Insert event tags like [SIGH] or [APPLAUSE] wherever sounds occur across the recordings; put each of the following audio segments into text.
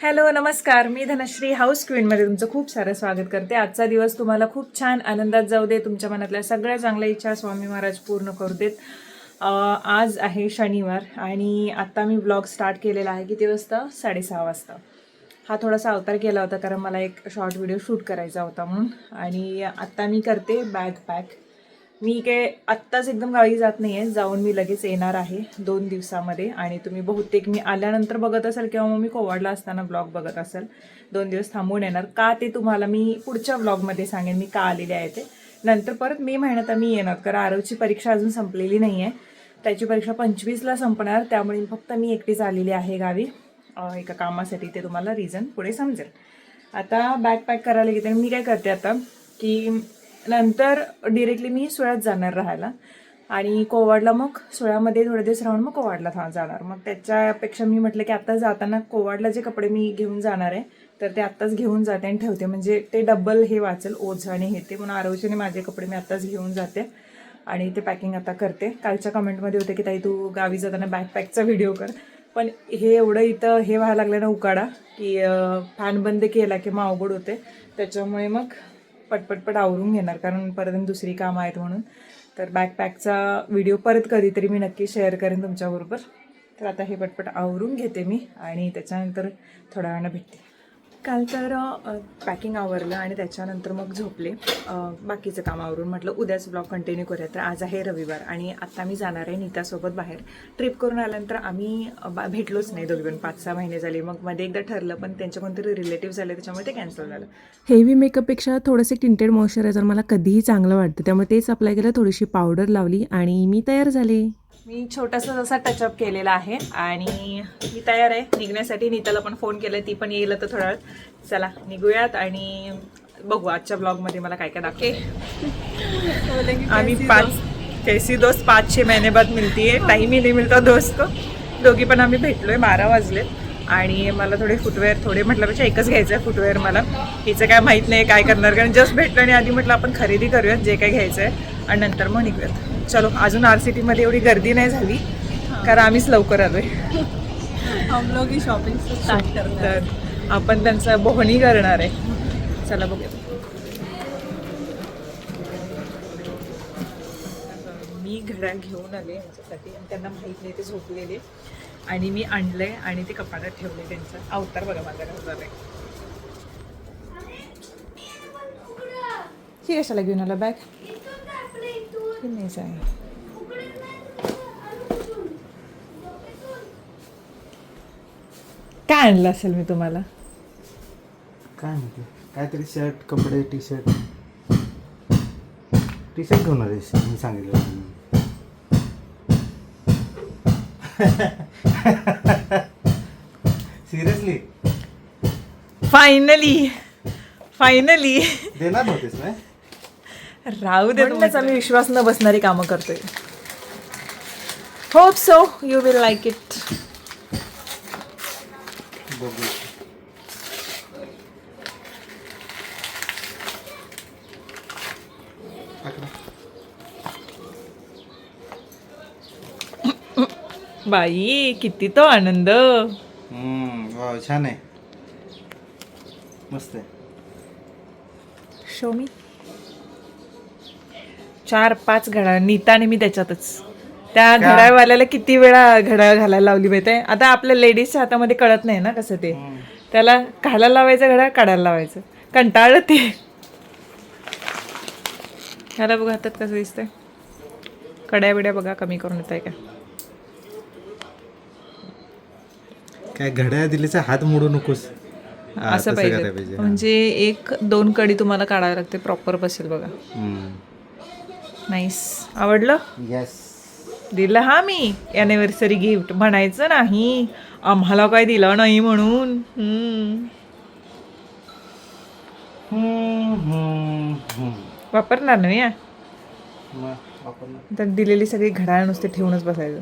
Hello नमस्कार. मी Dhanashree house क्वीनमध्ये तुमचं खूप सारं स्वागत करते. आजचा दिवस तुम्हाला खूप छान आनंदात जाऊ दे. तुमच्या मनातल्या सगळ्या चांगल्या इच्छा स्वामी महाराज पूर्ण करू देत. आज आहे शनिवार आणि आत्ता मी ब्लॉग स्टार्ट केलेला आहे किती वाजता साडेसहा वाजता. हा थोडासा अवतार केला होता कारण मला एक शॉर्ट व्हिडिओ शूट करायचा होता म्हणून. आणि आत्ता मी करते बॅग पॅक. मी काय आत्ताच एकदम गावी जात नाही आहे जाऊन मी लगेच येणार आहे दोन दिवसामध्ये. आणि तुम्ही बहुतेक मी आल्यानंतर बघत असाल किंवा मग मी कोवाडला असताना ब्लॉग बघत असाल दोन दिवस थांबून येणार. का ते तुम्हाला मी पुढच्या ब्लॉगमध्ये सांगेन. मी का आलेले आहे ते. नंतर परत मे महिन्यात मी येणार. कारण आरवची परीक्षा अजून संपलेली नाही आहे त्याची परीक्षा पंचवीसला संपणार. त्यामुळे फक्त मी एकटीच आलेली आहे गावी. एका कामासाठी ते तुम्हाला रिझन पुढे समजेल. आता बॅग पॅक करायला घेते मी काय करते आता की नंतर डिरेक्टली मी सुळ्यात जाणार राहायला. आणि कोवाडला मग सोळ्यामध्ये थोडे दिवस राहून मग कोवाडला था जाणार. मग त्याच्यापेक्षा मी म्हटलं की आता जाताना कोवाडला जे कपडे मी घेऊन जाणार आहे तर ते आत्ताच घेऊन जाते आणि ठेवते. म्हणजे ते डबल हे वाचेल ओझ आणि हे. ते म्हणून आरोग्याने माझे कपडे मी आत्ताच घेऊन जाते. आणि ते पॅकिंग आता करते. कालच्या कमेंटमध्ये होते की ताई तू गावी जाताना बॅकपॅकचा व्हिडिओ कर. पण हे एवढं इथं हे व्हायला लागलं ना उकाडा की फॅन बंद केला की मग अवघड होते. त्याच्यामुळे मग पटपटपट आवरून घेणार कारण परत दुसरी कामं आहेत म्हणून. तर बॅकपॅकचा व्हिडिओ परत कधीतरी मी नक्की शेअर करेन तुमच्याबरोबर. तर आता हे पटपट आवरून घेते मी आणि त्याच्यानंतर थोड्या वेळानं भेटते. काल तर पॅकिंग आवरलं आणि त्याच्यानंतर मग झोपले. बाकीचं काम आवरून म्हटलं उद्याच ब्लॉग कंटिन्यू करूया. तर आज आहे रविवार आणि आत्ता मी जाणार आहे नीतासोबत बाहेर. ट्रिप करून आल्यानंतर आम्ही बा- भेटलोच नाही दोघी पण पाच सहा महिने झाले. मग मध्ये एकदा ठरलं पण त्यांच्या कोणतरी रिलेटिव्ह झाले त्याच्यामुळे ते कॅन्सल झालं. हेवी मेकअपपेक्षा थोडंसे टिंटेड मॉइश्चरायझर मला कधीही चांगलं वाटतं. त्यामुळे तेच अप्लाय केलं थोडीशी पावडर लावली आणि मी तयार झाले. मी छोटासा जसा टचअप केलेला आहे आणि मी तयार आहे. निघण्यासाठी नीताला पण फोन केला ती पण येईल तर वेळात. चला निघूयात आणि बघू आजच्या ब्लॉगमध्ये मला काय काय दाखवे [LAUGHS] आम्ही पाच कैसी दोस्त? पाच छे महिने बाद मिलती है टाइम ही नहीं मिलता दोस्त. दोघी पण आम्ही भेटलोय बारा वाजले आणि मला थोडे फुटवेअर थोडे म्हटल्यापेक्षा एकच घ्यायचं आहे फुटवेअर मला. हिचं काय माहीत नाही काय करणार. कारण जस्ट भेटलं आणि आधी म्हटलं आपण खरेदी करूयात जे काय घ्यायचं आहे आणि नंतर मग निघूयात. चलो अजून आर सी टीमध्ये एवढी गर्दी नाही झाली कारण आम्हीच लवकर आलोय. हम लोग ही शॉपिंग स्टार्ट करते तर आपण त्यांचं बोहणी करणार आहे. चला बघूया. मी घड्याळ घेऊन आले यांच्यासाठी आणि त्यांना माहीत नाही ते झोपलेले. आणि मी आणलंय आणि ते कपाटात ठेवले त्यांचा. अवतार बघा माझा कसं झालंय ही कशाला घेऊन आला बॅग नाही सांग काय आणलं असेल मी तुम्हाला? काय माहिती. काहीतरी शर्ट कपडे टी शर्ट टी शर्ट घेऊन आलेस मी सांगितलं. सिरियसली फायनली फायनली देणार नव्हतेस ना? राहू दे तुम्हाला आम्ही विश्वास न बसणारी कामं करतोय. Hope so you will like it बाई किती तो आनंद. हम्म, छान आहे. मस्त आहे. शो मी चार पाच घड्याळ नीता मी त्याच्यातच. त्या घड्याळवाल्याला किती वेळा घड्याळ घालायला लावली माहिती आहे आता आपल्या लेडीजच्या हातामध्ये कळत नाही ना कसं ते. त्याला घालायला लावायचं घड्याळ काढायला लावायचं. कंटाळलं ते. ह्याला बघा हातात कसं दिसतंय. कड्या बिड्या बघा कमी करून येत आहे का? काय घड्याळ दिलेचा हात मोडू नकोस. असं पाहिजे. म्हणजे एक दोन कडी तुम्हाला काढावी लागते प्रॉपर बसेल बघा. नाईस आवडलं? येस दिलं हा मी. अॅनिव्हर्सरी गिफ्ट म्हणायचं नाही. आम्हाला काय दिलं नाही म्हणून. हम्म. वापरणार नाही या मग तर दिलेली सगळी घड्याळ नुसते ठेवूनच बसायचं.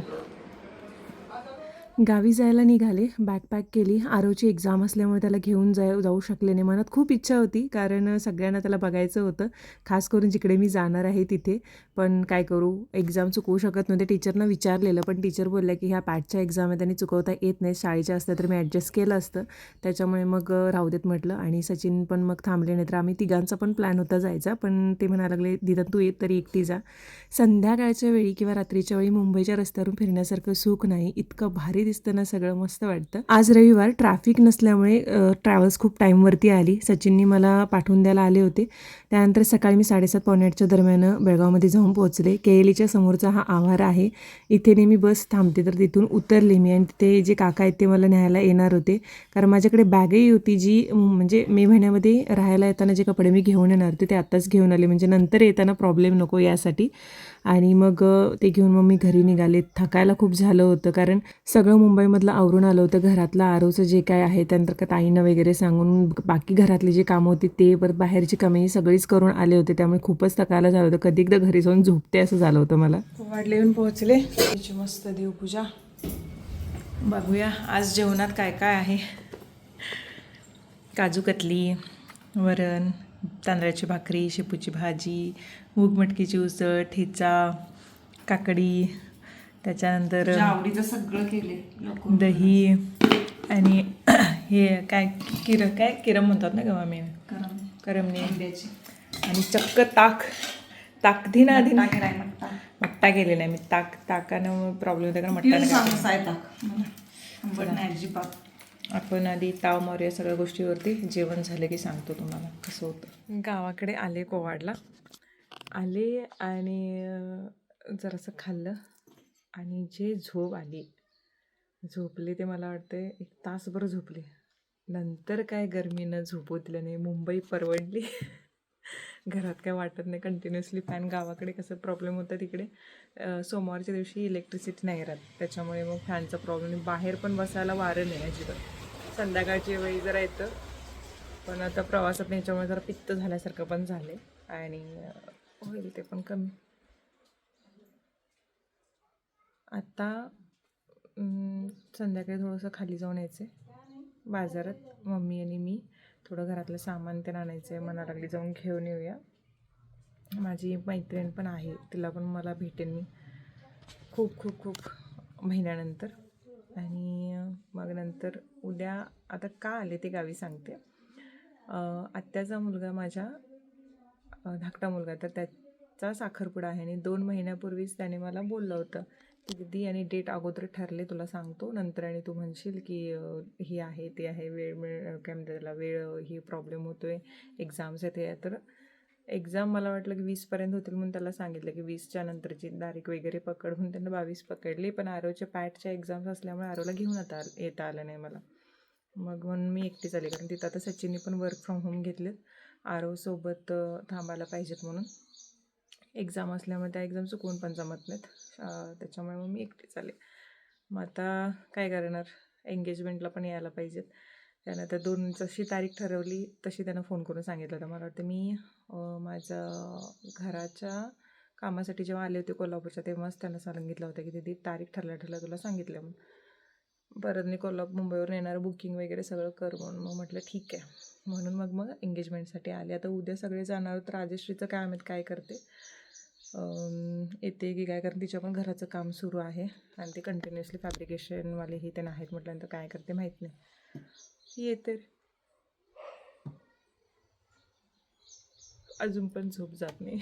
गावी जायला निघाले बॅकपॅक केली. आरोची एक्झाम असल्यामुळे त्याला घेऊन जाय जाऊ शकले नाही. मनात खूप इच्छा होती कारण सगळ्यांना त्याला बघायचं होतं. खास करून जिकडे मी जाणार आहे तिथे. पण काय करू एक्झाम चुकवू शकत नव्हते. टीचरनं विचारलेलं पण टीचर बोलल्या की ह्या पॅटच्या एक्झाम आहे त्यांनी चुकवता येत नाही शाळेच्या असतं तर मी ॲडजस्ट केलं असतं. त्याच्यामुळे मग राहू देत म्हटलं. आणि सचिन पण मग थांबले नाही तर आम्ही तिघांचा पण प्लॅन होता जायचा पण ते म्हणायला लागले दिदा तू येत तरी एकटी जा. संध्याकाळच्या वेळी किंवा रात्रीच्या वेळी मुंबईच्या रस्त्यावरून फिरण्यासारखं सुख नाही. इतकं भारी दिसतं ना सगळं मस्त वाटतं. आज रविवार ट्रॅफिक नसल्यामुळे ट्रॅव्हल्स खूप टाईमवरती आली. सचिननी मला पाठवून द्यायला आले होते. त्यानंतर सकाळी मी साडेसात पावणे आठच्या दरम्यान बेळगावमध्ये जाऊन पोहोचले. के एलीच्या समोरचा हा आवार आहे. इथे नेहमी बस थांबते तर तिथून उतरले मी आणि तिथे जे काका आहेत ते मला न्यायला येणार होते. कारण माझ्याकडे बॅगही होती जी म्हणजे मे महिन्यामध्ये राहायला येताना जे कपडे मी घेऊन येणार होते ते आत्ताच घेऊन आले. म्हणजे नंतर येताना प्रॉब्लेम नको यासाठी. आणि मग ते घेऊन मग मी घरी निघाले. थकायला खूप झालं होतं कारण सगळं मुंबईमधलं आवरून आलं होतं. घरातलं आरोचं जे काय आहे त्यानंतर का ताईनं वगैरे सांगून बाकी घरातली जी कामं होती ते परत बाहेरची कमी सगळी सगळीच करून आले होते त्यामुळे खूपच थकायला झालं होतं. कधी एकदा घरी जाऊन झोपते असं झालं होतं मला. वाडले येऊन पोहोचले. त्याची मस्त देवपूजा. बघूया आज जेवणात काय काय आहे. काजू कतली वरण तांदळाची भाकरी शेपूची भाजी मूग मटकीची उसळ ठेचा काकडी त्याच्यानंतर आवडीचं सगळं केले दही आणि हे काय किर काय किरम म्हणतात ना गं मी करमणे. आणि चक्क ताक. ताक दिन आधी मट्टा केलेला आहे मी. ताक ताकानं प्रॉब्लेम होता कारण मट्टा आपण आधी ताव मारू या सगळ्या गोष्टीवरती जेवण झालं की सांगतो तुम्हाला कसं होतं. गावाकडे आले कोवाडला. आले आणि जरासं खाल्लं आणि जे झोप आली झोपले ते मला वाटते एक तासभर झोपले. नंतर काय गरमीनं झोपू दिलं नाही मुंबई परवडली. घरात काय वाटत नाही. कंटिन्युअसली फॅन गावाकडे कसं प्रॉब्लेम होता तिकडे. सोमवारच्या दिवशी इलेक्ट्रिसिटी नाही राहत. त्याच्यामुळे मग फॅनचा प्रॉब्लेम बाहेर पण बसायला वारं नाही अजिबात. संध्याकाळच्या वेळी जरा येतं. पण आता प्रवासात याच्यामुळे जरा पित्त झाल्यासारखं पण झाले आणि होईल ते पण कमी. आता संध्याकाळी थोडंसं खाली जाऊन यायचं बाजारात. मम्मी आणि मी. थोडं घरातलं सामान ते आणायचं आहे मना लागली जाऊन घेऊन येऊया. माझी मैत्रीण पण आहे तिला पण मला भेटेन मी खूप खूप खूप महिन्यानंतर. आणि मग नंतर उद्या आता का आले ते गावी सांगते. आत्याचा मुलगा माझ्या धाकटा मुलगा तर त्याचा साखरपुडा आहे आणि दोन महिन्यापूर्वीच त्याने मला बोललं होतं. दिदी आणि डेट अगोदर ठरले तुला सांगतो. नंतर आणि तू म्हणशील की ही आहे ते आहे वेळ मिळ काय म्हणतात त्याला वेळ ही प्रॉब्लेम होतो आहे एक्झाम्स आहेत. ते तर एक्झाम मला वाटलं की वीसपर्यंत होतील म्हणून त्याला सांगितलं की वीसच्या नंतरची तारीख वगैरे पकड त्यांना बावीस पकडली. पण आरोच्या पॅटच्या एक्झाम्स असल्यामुळे आरोला घेऊन आता येता आलं नाही मला. मग म्हणून मी एकटीच आली कारण तिथं आता सचिनने पण वर्क फ्रॉम होम घेतलेत. आरोसोबत थांबायला पाहिजेत म्हणून. एक्झाम असल्यामुळे त्या एक्झाम चुकवून पण जमत नाहीत. त्याच्यामुळे मग मी एकटीच आले. मग आता काय करणार? एंगेजमेंटला पण यायला पाहिजेत. त्यानं तर दोन जशी तारीख ठरवली तशी त्यानं फोन करून सांगितलं होतं. मला वाटतं मी माझ्या घराच्या कामासाठी जेव्हा आले होते कोल्हापूरच्या तेव्हाच त्यांना सांगितलं होतं की दिदी तारीख ठरल्या ठरल्या तुला सांगितलं म्हणून. परत मी कोल्हापूर मुंबईवरून येणारं बुकिंग वगैरे सगळं कर म्हणून. मग म्हटलं ठीक आहे. म्हणून मग मग एंगेजमेंटसाठी आले. आता उद्या सगळे जाणार तर राजेश्रीचं काय आहेत काय करते? येते की काय? कारण तिच्या पण घराचं काम सुरू आहे आणि ते कंटिन्युअसली फॅब्रिकेशनवाले हे ते आहेत म्हटल्यानंतर काय करते माहीत नाही. येते. अजून पण झोप जात नाही.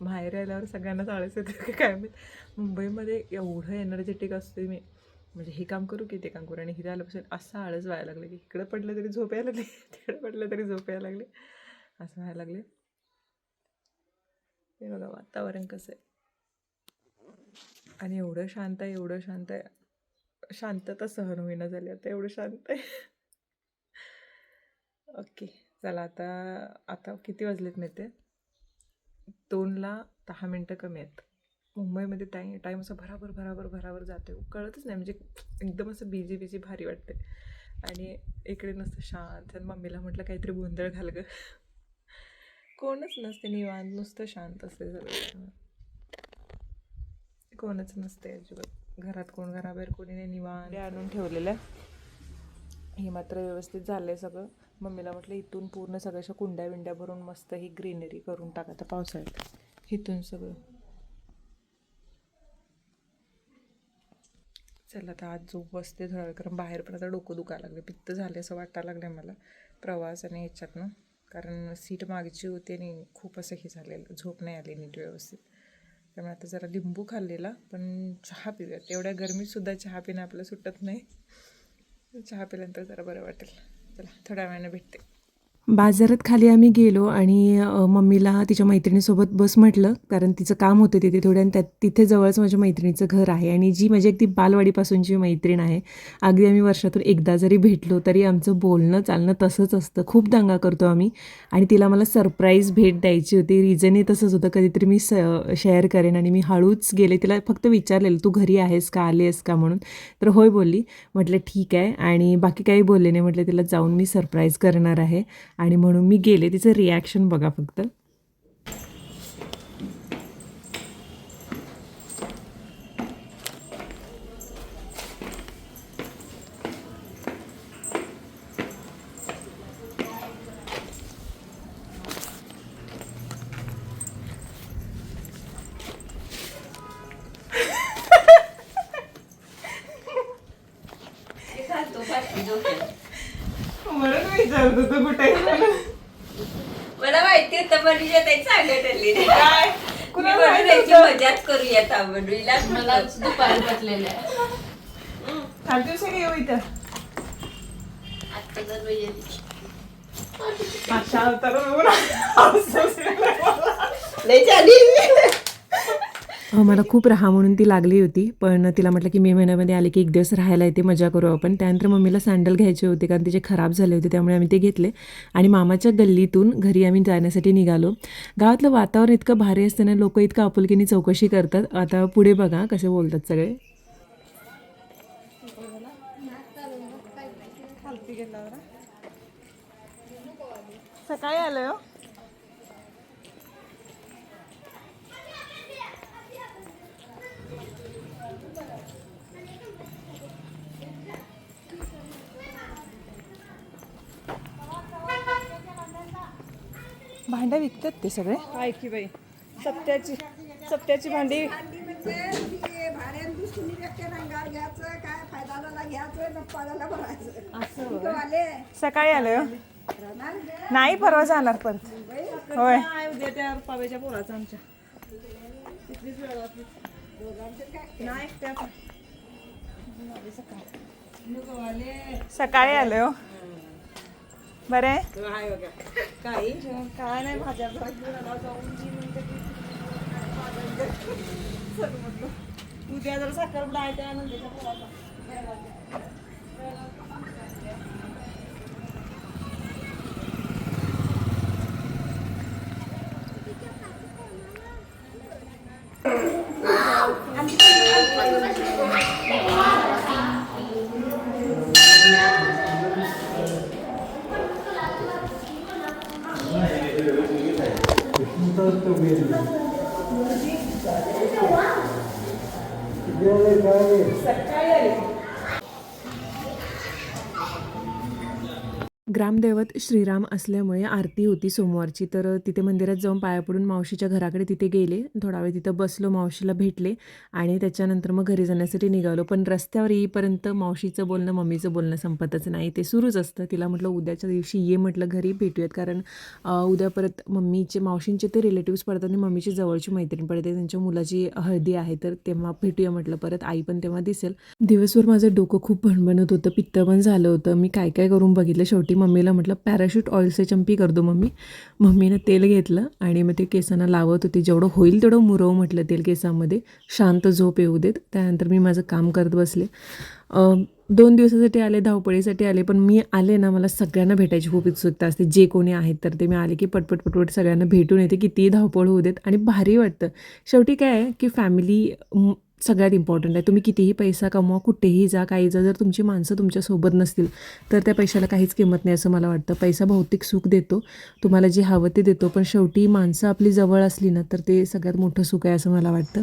बाहेर आल्यावर सगळ्यांनाच आळस येते की काय माहीत? मुंबईमध्ये एवढं एनर्जेटिक असते मी. म्हणजे हे काम करू की ते काम करू. आणि हिरा आल्यापासून असं आळस व्हायला लागले की इकडं पडलं तरी झोप यायला लागली तिकडं पडलं तरी झोप यायला लागले. असं व्हायला लागले. हे बघा वातावरण कसं आहे. आणि एवढं शांत आहे एवढं शांत आहे. शांतता सहन होईना झाली आता एवढं शांत आहे. ओके चला आता आता किती वाजलेत नेते दोनला दहा मिनटं कमी आहेत. मुंबईमध्ये टाईम टाईम असं भराभर भराभर भराभर जाते कळतच नाही म्हणजे एकदम असं बिझी बिझी भारी वाटते आणि इकडे नसतं शांत आणि मम्मीला म्हटलं काहीतरी गोंधळ घाल गं. कोणच नसते निवांत नुसतं शांत असते सगळं. कोणच नसते अजिबात. घरात कोण घराबाहेर कोणी नाही निवांत. आणून ठेवलेलं हे मात्र व्यवस्थित झालं आहे सगळं. मम्मीला म्हटलं इथून पूर्ण सगळ्याशा कुंड्या विंड्या भरून मस्त ही ग्रीनरी करून टाका आता पावसाळ्यात. इथून सगळं. चला आता आज झोप बसते थोडा कारण बाहेर पण आता डोकं दुखायला लागले पित्त झाले असं वाटायला लागलं मला. प्रवास आणि ह्याच्यातनं. कारण सीट मागची होती आणि खूप असं हे झालेलं झोप नाही आली नीट व्यवस्थित. त्यामुळे आता जरा लिंबू खाल्लेला पण चहा पिऊयात एवढ्या गरमीतसुद्धा चहा पिणं आपलं सुटत नाही. चहा पिल्यानंतर जरा बरं वाटेल. चला थोड्या वेळानं भेटते. बाजारात खाली आम्ही गेलो आणि मम्मीला तिच्या मैत्रिणीसोबत बस म्हटलं कारण तिचं काम होतं तिथे थोडं आणि त्यात तिथे जवळच माझ्या मैत्रिणीचं घर आहे आणि जी माझी अगदी बालवाडीपासूनची मैत्रीण आहे. अगदी आम्ही वर्षातून एकदा जरी भेटलो तरी आमचं बोलणं चालणं तसंच असतं. खूप दंगा करतो आम्ही आणि तिला मला सरप्राईज भेट द्यायची होती. रिझनही तसंच होतं. कधीतरी मी स शेअर करेन आणि मी हळूच गेले. तिला फक्त विचारलेलं तू घरी आहेस का? आली आहेस का? म्हणून. तर होय बोलली. म्हटलं ठीक आहे. आणि बाकी काही बोलले नाही. म्हटलं तिला जाऊन मी सरप्राईज करणार आहे. आणि म्हणून मी गेले. तिचं रिॲक्शन बघा फक्त. विचारत होतो कुठे मला माहिती होतं मनीषा ताई सांगत आली काय मी कुणाला म्हणून माहीत याची होतं? मजाच करूया तांबडवीला मला दुपारी बसलेलं आहे. सात दिवसांनी येऊ इथं. आता जर मागच्या अवतार बघून हसूच येतंय मला. लय झाली अहो, मला खूप राहा म्हणून ती लागली होती. पण तिला म्हटलं की मे महिन्यामध्ये आले की एक दिवस राहायला येते मजा करू आपण. त्यानंतर मम्मीला सँडल घ्यायचे होते कारण तिचे खराब झाले होते त्यामुळे आम्ही ते घेतले. आणि मामाच्या गल्लीतून घरी आम्ही जाण्यासाठी निघालो. गावातलं वातावरण इतकं भारी असतं ना लोक इतकं आपुलकीने चौकशी करतात. आता पुढे बघा कसे बोलतात सगळे. सकाळी आलं भांड्या विकतात ते सगळे? आहे की बाई. सत्याची सत्याची भांडी. भाड्यान दुसरी व्यक्ती रंगार घ्यायचं काय फायदाला घ्यायचं नप्पाला भरायचं असं आले सकाळी आलोय हो. नाही परवा जाणार परत होय. काय उद्या त्या पावेच्या पोराचं आमच्या नाही त्या सकाळी आलोय हो. बरं आहे? काही? काय नाही भाज्या उद्या जर साखर आहे त्या नंदीच्या पोराचा ग्रामदैवत श्रीराम असल्यामुळे आरती होती सोमवारची. तर तिथे मंदिरात जाऊन पाया पडून मावशीच्या घराकडे तिथे गेले. थोडा वेळ तिथं बसलो मावशीला भेटले आणि त्याच्यानंतर मग घरी जाण्यासाठी निघालो. पण रस्त्यावर येईपर्यंत मावशीचं बोलणं मम्मीचं बोलणं संपतच नाही. ते सुरूच असतं. तिला म्हटलं उद्याच्या दिवशी ये म्हटलं घरी भेटूयात. कारण उद्या परत मम्मीचे मावशींचे ते रिलेटिव्स पडतात आणि मम्मीची जवळची मैत्रीण पडते. त्यांच्या मुलाची हळदी आहे. तर तेव्हा भेटूया म्हटलं. परत आई पण तेव्हा दिसेल. दिवसभर माझं डोकं खूप भणभणत होतं. पित्त पण झालं होतं. मी काय काय करून बघितलं? शेवटी मम्मीला म्हटलं पॅराशूट ऑइलचे चंपी कर दो मम्मी. मम्मीनं तेल घेतलं आणि मग ते केसांना लावत होती. जेवढं होईल तेवढं मुरव म्हटलं तेल केसामध्ये. शांत झोप येऊ देत. त्यानंतर मी माझं काम करत बसले. दोन दिवसासाठी आले धावपळीसाठी आले पण मी आले ना मला सगळ्यांना भेटायची खूप उत्सुकता असते. जे कोणी आहेत तर ते मी आले की पटपट पटपट सगळ्यांना भेटून येते कितीही धावपळ होऊ देत. आणि भारी वाटतं. शेवटी काय आहे की फॅमिली सगळ्यात इम्पॉर्टंट आहे. तुम्ही कितीही पैसा कमवा कुठेही जा काही जा जर तुमची माणसं तुमच्यासोबत नसतील तर त्या पैशाला काहीच किंमत नाही असं मला वाटतं. पैसा भौतिक सुख देतो तुम्हाला जे हवं ते देतो पण शेवटी माणसं आपली जवळ असली ना तर ते सगळ्यात मोठं सुख आहे असं मला वाटतं.